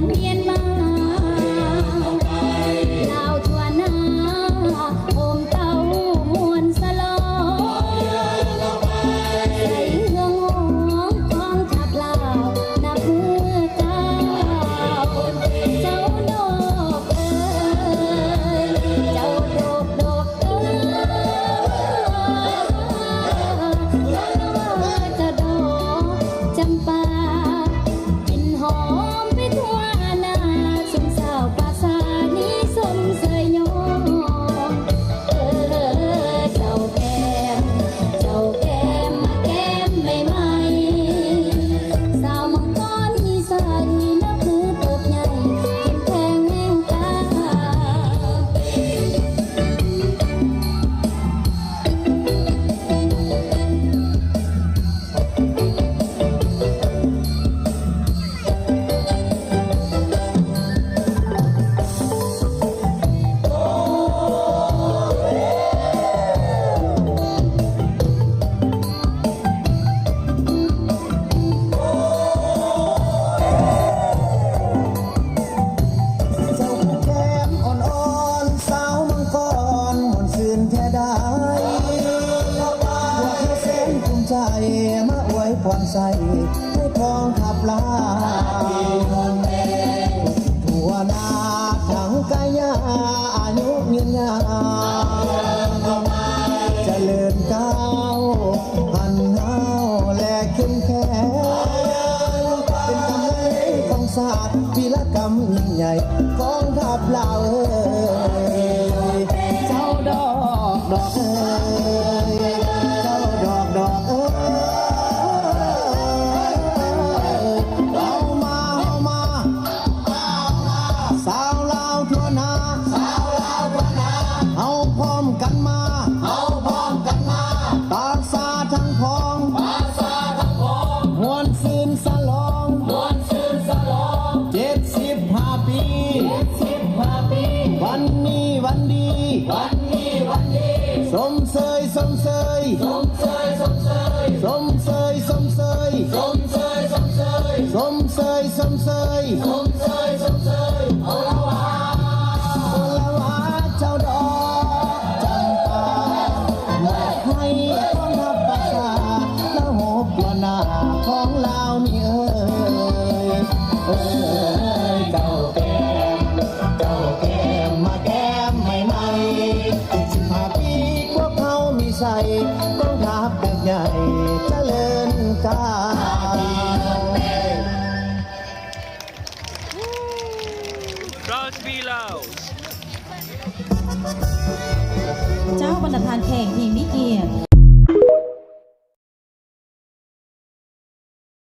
นเวียนมาลาวทั่วนาโอมเต้ามวนสลองใส่เอื้องหอมของทับลาวนับมือก้าเจ้าดอกเอยเจ้าดอกดอกเอ้ยเจ้าดอกจำปาป็นหอ ใสให้กองขับลาทั่วนาทั้งกายาอายุยืนยาวเจริญก้าวหันห้าและเข้มแข็งเป็นกำลังของศาสตร์วีรกรรมยิ่งใหญ่กองทัพเราเอ่ยเจ้าดอกดอกเอ வன்னி Vanthi เขามีใสกองทัพแบบใหญ่เจริญกาว Rouse Below เจ้าบรรดาทานแข่งที่มิเกียรติ